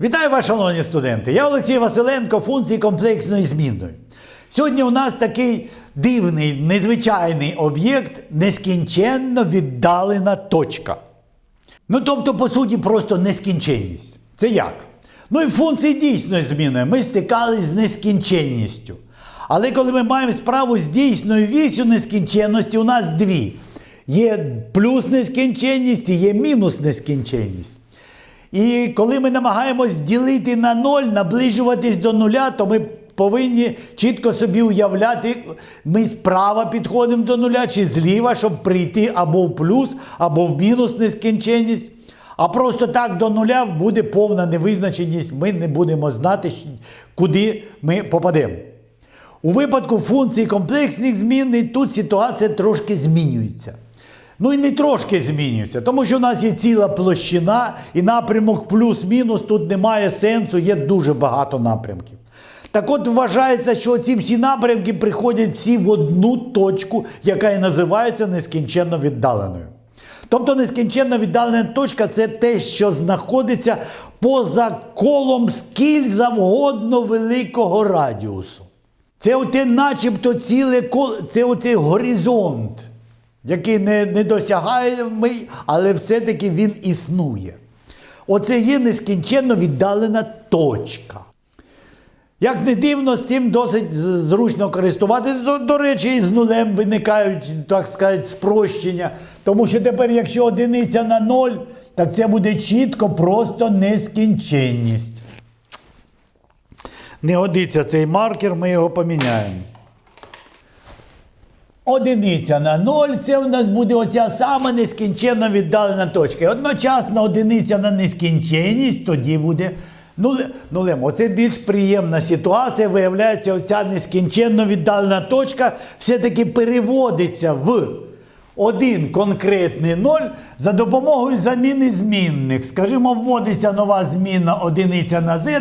Вітаю вас, шановні студенти! Я Олексій Василенко, функції комплексної змінної. Сьогодні у нас такий дивний, незвичайний об'єкт, нескінченно віддалена точка. Ну, тобто, по суті, просто нескінченність. Це як? Ну і функції дійсної зміни ми стикались з нескінченністю. Але коли ми маємо справу з дійсною вісю нескінченності, у нас дві. Є плюс нескінченність і є мінус нескінченність. І коли ми намагаємось ділити на ноль, наближуватись до нуля, то ми повинні чітко собі уявляти, ми справа підходимо до нуля чи зліва, щоб прийти або в плюс, або в мінус нескінченність. А просто так до нуля буде повна невизначеність, ми не будемо знати, куди ми попадемо. У випадку функцій комплексних змін тут ситуація трошки змінюється. Ну і не трошки змінюється, тому що в нас є ціла площина, і напрямок плюс-мінус тут немає сенсу, є дуже багато напрямків. Так от вважається, що ці всі напрямки приходять всі в одну точку, яка і називається нескінченно віддаленою. Тобто нескінченно віддалена точка це те, що знаходиться поза колом скіль завгодно великого радіусу. Це оте начебто ціле коло, це оцей горизонт, який не, не досягаємий, але все-таки він існує. Оце є нескінченно віддалена точка. Як не дивно, з цим досить зручно користуватися. До, речі, і з нулем виникають, так сказати, спрощення. Тому що тепер, якщо одиниця на ноль, так це буде чітко просто нескінченність. Не годиться цей маркер, ми його поміняємо. Одиниця на 0 це у нас буде оця сама нескінченно віддалена точка. Одночасно одиниця на нескінченність, тоді буде нуле- нулем. Оце більш приємна ситуація. Виявляється, оця нескінченно віддалена точка все-таки переводиться в один конкретний ноль за допомогою заміни змінних. Скажімо, вводиться нова змінна одиниця на z.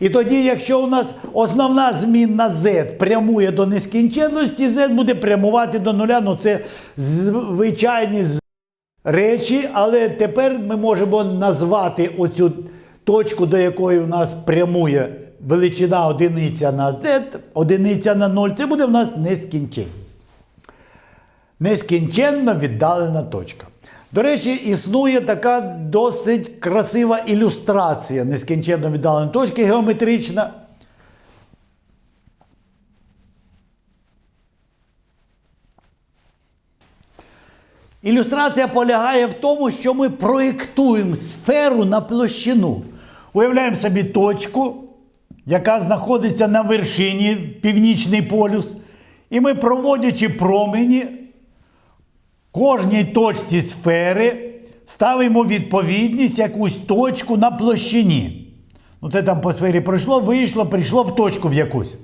І тоді, якщо у нас основна змінна z прямує до нескінченності, z буде прямувати до нуля. Ну це звичайні речі, але тепер ми можемо назвати оцю точку, до якої у нас прямує величина одиниця на z, одиниця на 0. Це буде в нас нескінченність. Нескінченно віддалена точка. До речі, існує така досить красива ілюстрація нескінченно віддаленої точки геометрична. Ілюстрація полягає в тому, що ми проєктуємо сферу на площину. Уявляємо собі точку, яка знаходиться на вершині північний полюс. І ми, проводячи промені, кожній точці сфери ставимо відповідність якусь точку на площині. Ну, це там по сфері пройшло, вийшло, прийшло в точку в якусь.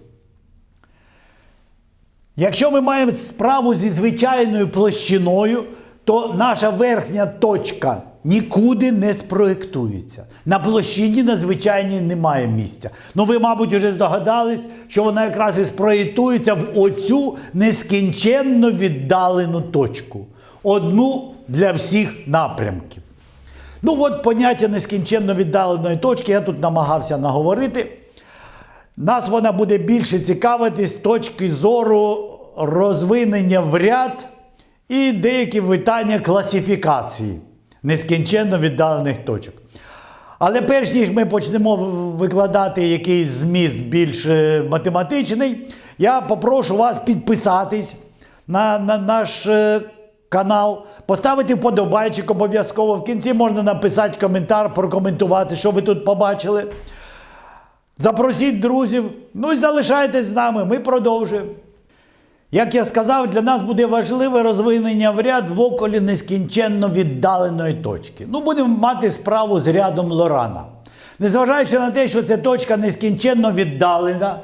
Якщо ми маємо справу зі звичайною площиною, то наша верхня точка нікуди не спроєктується. На площині на звичайній немає місця. Ну ви, мабуть, вже здогадались, що вона якраз і спроєктується в оцю нескінченно віддалену точку. Одну для всіх напрямків. Ну, от поняття нескінченно віддаленої точки я тут намагався наговорити. Нас вона буде більше цікавити з точки зору розвинення в ряд і деякі питання класифікації нескінченно віддалених точок. Але перш ніж ми почнемо викладати якийсь зміст більш е, математичний, я попрошу вас підписатись на, на наш е, канал, поставити вподобайчик обов'язково. В кінці можна написати коментар, прокоментувати, що ви тут побачили. Запросіть друзів, ну і залишайтесь з нами, ми продовжуємо. Як я сказав, для нас буде важливе розвинення в ряд в околі нескінченно віддаленої точки. Ну, будемо мати справу з рядом Лорана. Незважаючи на те, що ця точка нескінченно віддалена,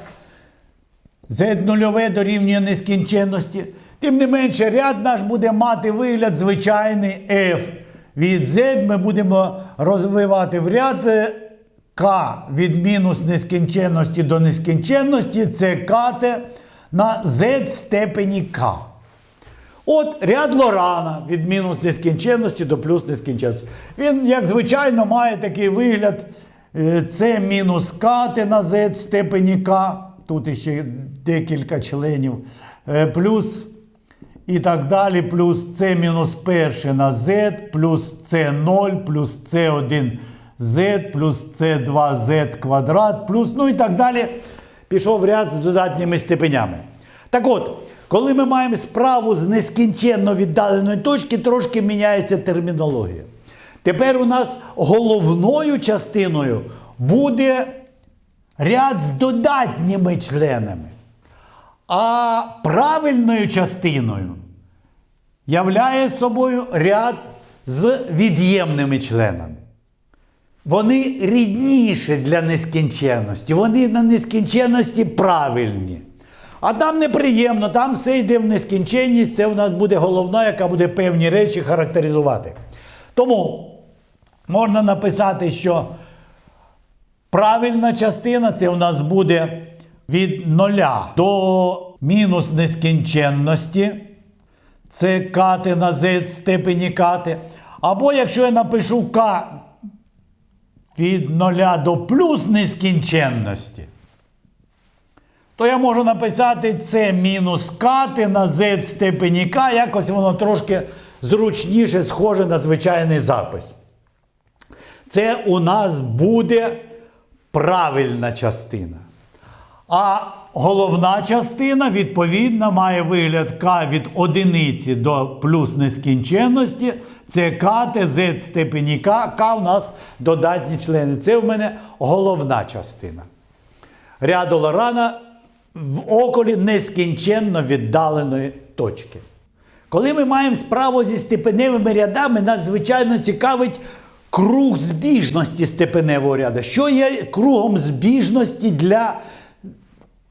z нульове дорівнює нескінченності, тим не менше, ряд наш буде мати вигляд звичайний f. Від z ми будемо розвивати в ряд е, k від мінус нескінченності до нескінченності, це kт на z степені k. От ряд Лорана від мінус нескінченності до плюс нескінченності. Він, як звичайно, має такий вигляд е, С мінус кати на Z в степені К, тут ще декілька членів, е, плюс і так далі, плюс С мінус перше на Z, плюс С0, плюс С1Z, плюс С2Z квадрат, плюс, ну і так далі. Пішов ряд з додатніми степенями. Так от, коли ми маємо справу з нескінченно віддаленої точки, трошки міняється термінологія. Тепер у нас головною частиною буде ряд з додатніми членами. А правильною частиною являє собою ряд з від'ємними членами. Вони рідніші для нескінченності, вони на нескінченності правильні. А там неприємно, там все йде в нескінченність, це у нас буде головна, яка буде певні речі характеризувати. Тому можна написати, що правильна частина це у нас буде від нуля до мінус нескінченності. Це кати на z степені кати. Або якщо я напишу k від 0 до плюс нескінченності, то я можу написати це мінус кати на в степені k, якось воно трошки зручніше схоже на звичайний запис. Це у нас буде правильна частина. А головна частина, відповідно, має вигляд К від одиниці до плюс нескінченності. Це К, ТЗ степені К, К у нас додатні члени. Це в мене головна частина. Ряду Лорана в околі нескінченно віддаленої точки. Коли ми маємо справу зі степеневими рядами, нас звичайно цікавить круг збіжності степеневого ряду. Що є кругом збіжності для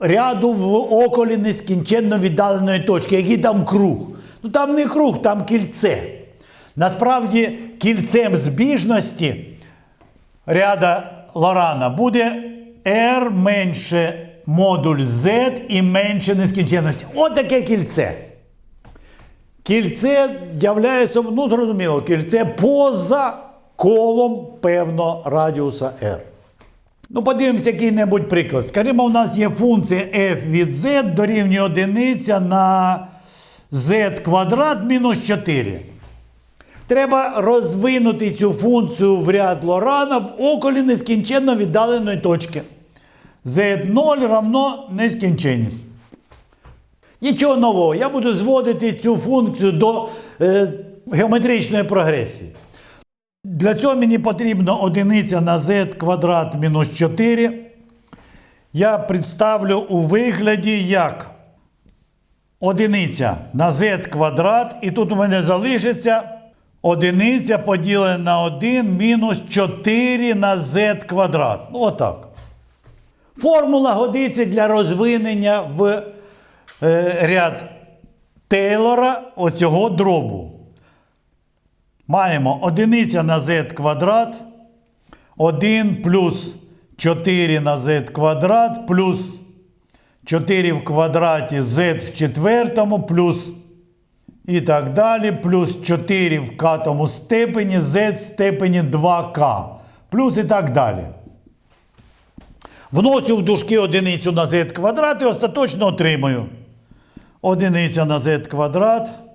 ряду в околі нескінченно віддаленої точки? Який там круг? Ну там не круг, там кільце. Насправді, кільцем збіжності ряда Лорана буде R менше модуль Z і менше нескінченності. От таке кільце. Кільце являє собою, ну зрозуміло, кільце поза колом певно радіуса R. Ну, подивимося який-небудь приклад. Скажімо, у нас є функція f від z дорівнює одиниця на z квадрат мінус 4. Треба розвинути цю функцію в ряд Лорана в околі нескінченно віддаленої точки. z0 равно нескінченність. Нічого нового. Я буду зводити цю функцію до е, геометричної прогресії. Для цього мені потрібно одиниця на z квадрат мінус 4. Я представлю у вигляді як одиниця на z квадрат, і тут у мене залишиться одиниця поділена на 1 мінус 4 на z квадрат. Ну, отак. Формула годиться для розвинення в е, ряд Тейлора оцього дробу. Маємо одиниця на z квадрат, 1 плюс 4 на z квадрат, плюс 4 в квадраті z в четвертому, плюс і так далі, плюс 4 в катому степені, z в степені 2k, плюс і так далі. Вносю в дужки одиницю на z квадрат і остаточно отримую. Одиниця на z квадрат.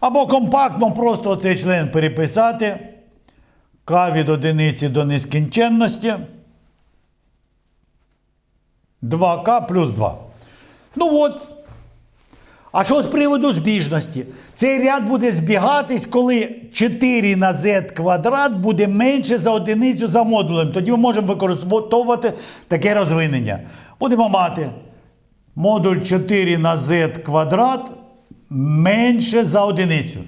Або компактно просто цей член переписати. К від одиниці до нескінченності. 2К плюс 2. Ну от. А що з приводу збіжності? Цей ряд буде збігатись, коли 4 на z квадрат буде менше за одиницю за модулем. Тоді ми можемо використовувати таке розвинення. Будемо мати модуль 4 на z квадрат менше за одиницю.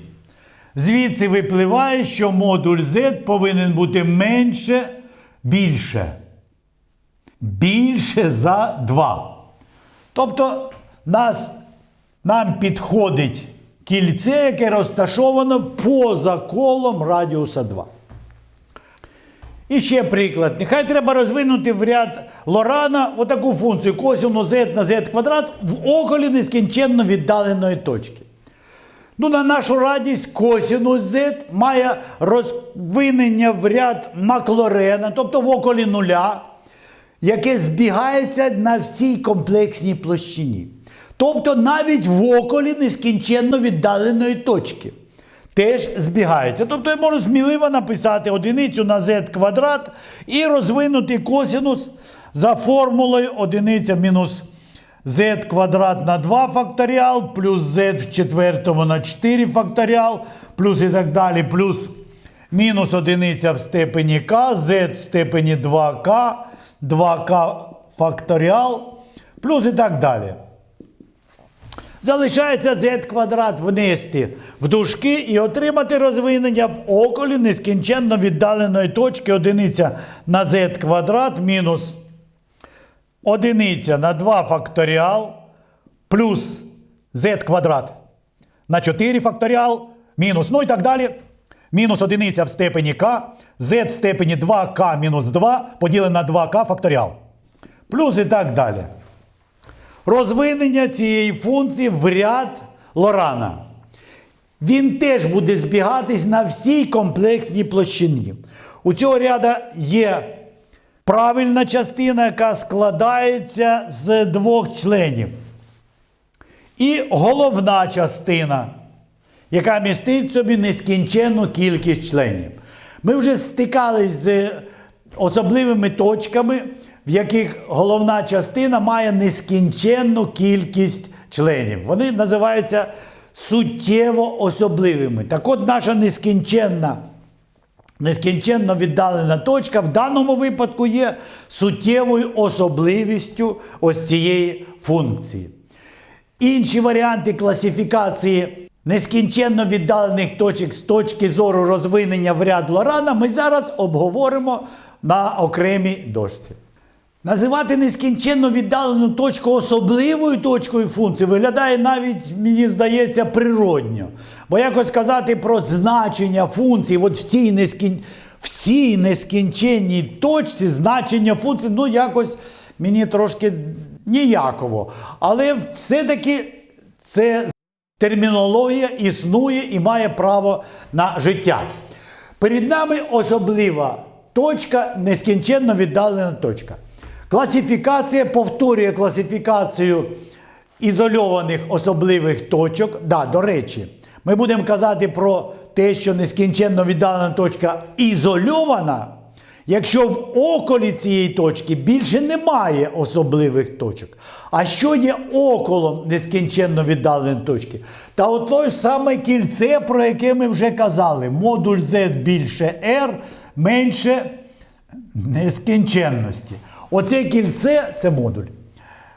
Звідси випливає, що модуль z повинен бути менше більше. Більше за 2. Тобто нас, нам підходить кільце, яке розташовано поза колом радіуса 2. І ще приклад. Нехай треба розвинути в ряд Лорана отаку функцію косину z на z квадрат в околі нескінченно віддаленої точки. Ну, на нашу радість косінус z має розвинення в ряд Маклорена, тобто в околі нуля, яке збігається на всій комплексній площині. Тобто навіть в околі нескінченно віддаленої точки. Теж збігається. Тобто я можу сміливо написати одиницю на z квадрат і розвинути косинус за формулою одиниця мінус z квадрат на 2 факторіал, плюс z в четвертому на 4 факторіал, плюс і так далі, плюс мінус одиниця в степені k, z в степені 2k, 2k факторіал, плюс і так далі. Залишається z квадрат внести в дужки і отримати розвинення в околі нескінченно віддаленої точки одиниця на z квадрат мінус одиниця на 2 факторіал плюс z квадрат на 4 факторіал мінус, ну і так далі. Мінус одиниця в степені k, z в степені 2k мінус 2 поділене на 2k факторіал. Плюс і так далі розвинення цієї функції в ряд Лорана. Він теж буде збігатись на всій комплексній площині. У цього ряда є правильна частина, яка складається з двох членів. І головна частина, яка містить в собі нескінченну кількість членів. Ми вже стикались з особливими точками, в яких головна частина має нескінченну кількість членів. Вони називаються суттєво особливими. Так от наша нескінченна, нескінченно віддалена точка в даному випадку є суттєвою особливістю ось цієї функції. Інші варіанти класифікації нескінченно віддалених точок з точки зору розвинення в ряд Лорана ми зараз обговоримо на окремій дошці. Називати нескінченно віддалену точку особливою точкою функції виглядає навіть, мені здається, природньо. Бо якось казати про значення функції, от в цій, нескін... нескінченній точці значення функції, ну якось мені трошки ніяково. Але все-таки це термінологія існує і має право на життя. Перед нами особлива точка, нескінченно віддалена точка. Класифікація повторює класифікацію ізольованих особливих точок. Да, до речі, ми будемо казати про те, що нескінченно віддалена точка ізольована, якщо в околі цієї точки більше немає особливих точок. А що є около нескінченно віддаленої точки? Та от той саме кільце, про яке ми вже казали, модуль Z більше R менше нескінченності. Оце кільце це модуль.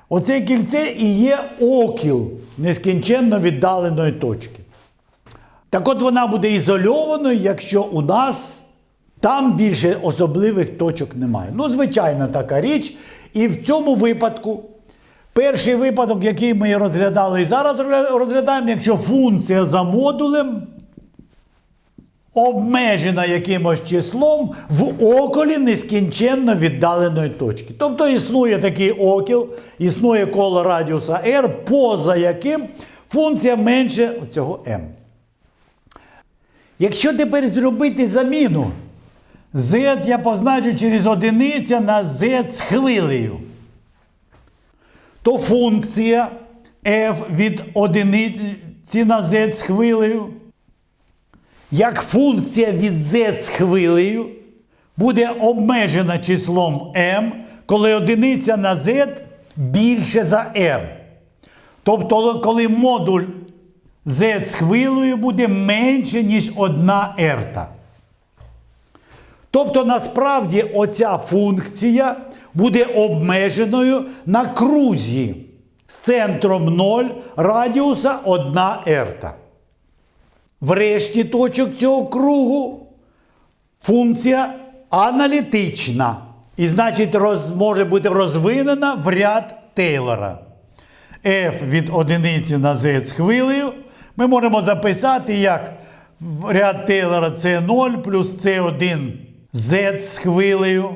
Оце кільце і є окіл нескінченно віддаленої точки. Так от вона буде ізольованою, якщо у нас там більше особливих точок немає. Ну, звичайна така річ. І в цьому випадку, перший випадок, який ми розглядали і зараз розглядаємо, якщо функція за модулем обмежена якимось числом в околі нескінченно віддаленої точки. Тобто існує такий окіл, існує коло радіуса r, поза яким функція менше цього m. Якщо тепер зробити заміну, z я позначу через одиниця на z з хвилею, то функція f від одиниці на z з хвилею як функція від z з хвилею буде обмежена числом m, коли одиниця на z більше за r. Тобто, коли модуль z з хвилею буде менше, ніж 1 ерта. Тобто, насправді, оця функція буде обмеженою на крузі з центром 0 радіуса 1 ерта. В решті точок цього кругу функція аналітична. І, значить, роз, може бути розвинена в ряд Тейлора. F від одиниці на z з хвилею. Ми можемо записати як ряд Тейлора це 0 плюс С1 z з хвилею,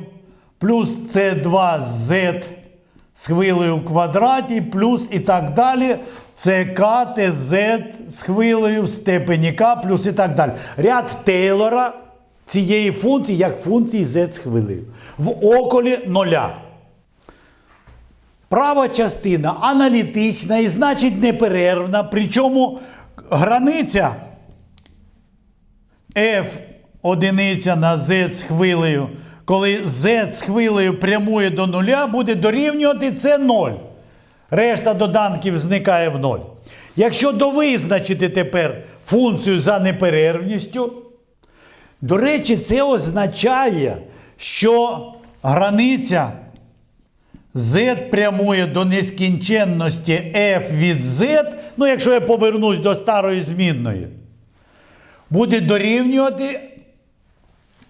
плюс С2 z з хвилею в квадраті, плюс і так далі. Це К, ТЗ з хвилею в степені К, плюс і так далі. Ряд Тейлора цієї функції як функції z з хвилею. В околі нуля. Права частина аналітична і значить неперервна, причому границя f одиниця на z з хвилею, коли z з хвилею прямує до нуля, буде дорівнювати це 0. Решта доданків зникає в 0. Якщо довизначити тепер функцію за неперервністю, до речі, це означає, що границя z прямує до нескінченності f від z, ну якщо я повернусь до старої змінної, буде дорівнювати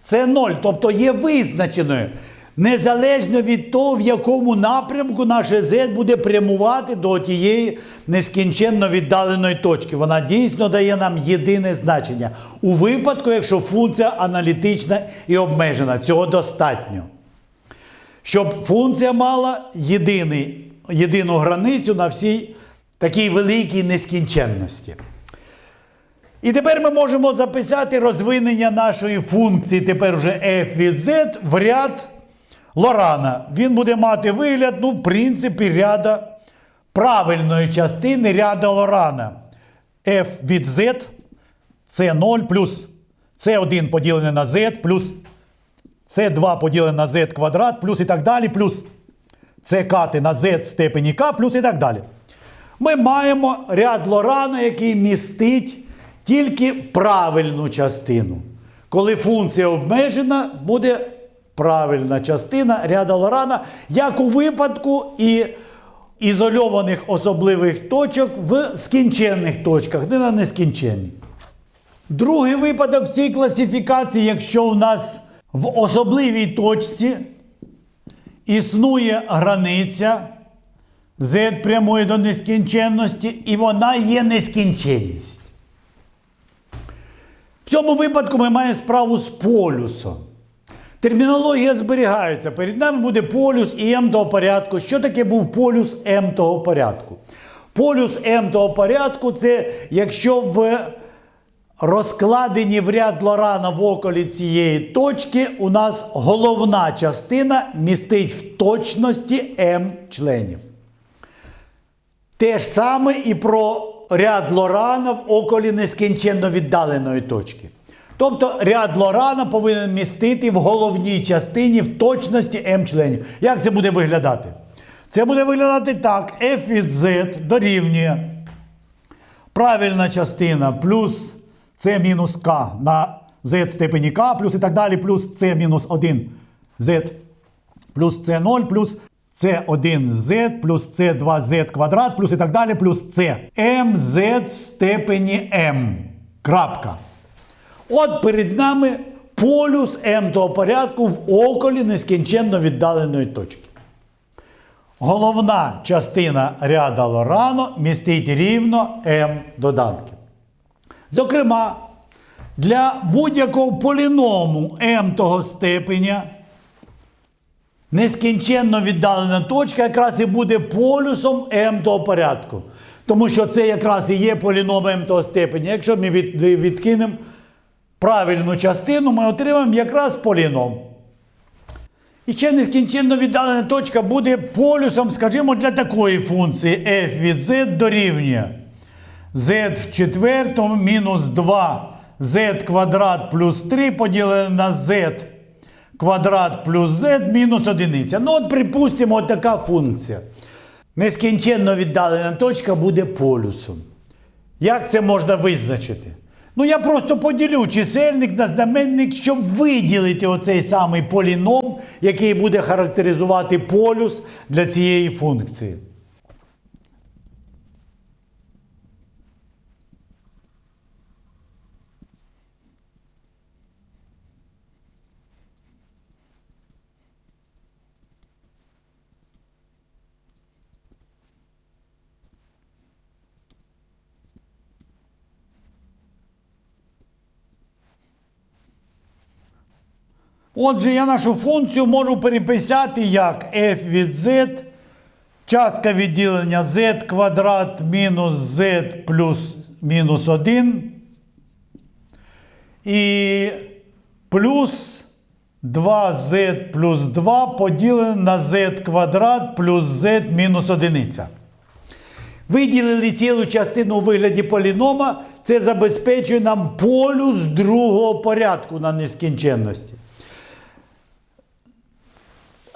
це 0, тобто є визначеною. Незалежно від того, в якому напрямку наше z буде прямувати до тієї нескінченно віддаленої точки. Вона дійсно дає нам єдине значення. У випадку, якщо функція аналітична і обмежена, цього достатньо. Щоб функція мала єдиний, єдину границю на всій такій великій нескінченності. І тепер ми можемо записати розвинення нашої функції, тепер вже f від z в ряд Лорана. Він буде мати вигляд, ну, в принципі, ряда правильної частини ряда Лорана. f від z це 0 плюс c1 поділене на z плюс c2 поділене на z квадрат, плюс і так далі, плюс c кати на z степені k, плюс і так далі. Ми маємо ряд Лорана, який містить тільки правильну частину. Коли функція обмежена, буде правильна частина ряда Лорана, як у випадку і ізольованих особливих точок в скінченних точках, не на нескінченні. Другий випадок в цій класифікації, якщо у нас в особливій точці існує границя z прямує до нескінченності, і вона є нескінченність. В цьому випадку ми маємо справу з полюсом. Термінологія зберігається. Перед нами буде полюс і М того порядку. Що таке був полюс М того порядку? Полюс М того порядку це якщо в розкладені в ряд Лорана в околі цієї точки, у нас головна частина містить в точності М членів. Те ж саме і про ряд Лорана в околі нескінченно віддаленої точки. Тобто ряд Лорана повинен містити в головній частині в точності М членів. Як це буде виглядати? Це буде виглядати так: f від z дорівнює правильна частина плюс c мінус k на z степені k, плюс і так далі, плюс c мінус 1 z плюс c0 плюс c1z плюс c2z квадрат, плюс і так далі, плюс c mz в степені m. Крапка. От перед нами полюс М того порядку в околі нескінченно віддаленої точки. Головна частина ряда Лорано містить рівно М доданків. Зокрема, для будь-якого поліному М того степеня нескінченно віддалена точка якраз і буде полюсом М того порядку. Тому що це якраз і є поліном М того степеня. Якщо ми від, відкинемо правильну частину, ми отримаємо якраз поліном. І ще нескінченно віддалена точка буде полюсом, скажімо, для такої функції f від z дорівнює z в четвертому мінус 2 z квадрат плюс 3 поділене на z квадрат плюс z мінус одиниця. Ну, от припустимо, от така функція. Нескінченно віддалена точка буде полюсом. Як це можна визначити? Ну, я просто поділю чисельник на знаменник, щоб виділити оцей самий поліном, який буде характеризувати полюс для цієї функції. Отже, я нашу функцію можу переписати як f від z Частка відділення z квадрат мінус z плюс мінус 1 і плюс 2z плюс 2 поділене на z квадрат плюс z мінус 1. Виділили цілу частину у вигляді полінома, це забезпечує нам полюс другого порядку на нескінченності.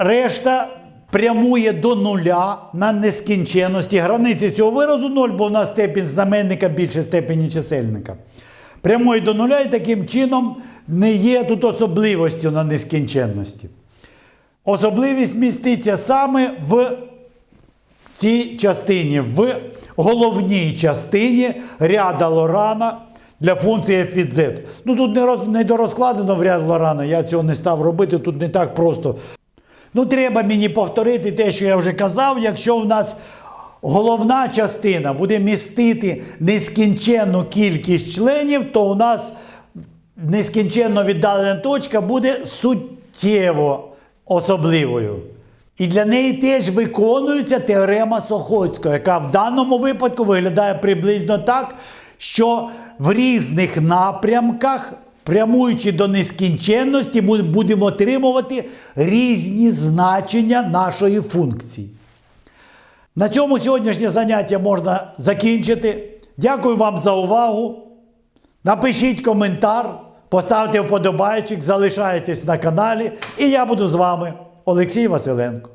Решта прямує до нуля на нескінченності. Границі цього виразу 0, бо в нас степінь знаменника більше степені чисельника. Прямує до нуля і таким чином не є тут особливостю на нескінченності. Особливість міститься саме в цій частині, в головній частині ряда Лорана для функції f від z. Ну тут не, роз, не дорозкладено в ряд Лорана, я цього не став робити, тут не так просто. Ну, треба мені повторити те, що я вже казав, якщо в нас головна частина буде містити нескінченну кількість членів, то у нас нескінченно віддалена точка буде суттєво особливою. І для неї теж виконується теорема Сохоцького, яка в даному випадку виглядає приблизно так, що в різних напрямках, прямуючи до нескінченності, ми будемо отримувати різні значення нашої функції. На цьому сьогоднішнє заняття можна закінчити. Дякую вам за увагу. Напишіть коментар, поставте вподобайчик, залишайтесь на каналі, і я буду з вами, Олексій Василенко.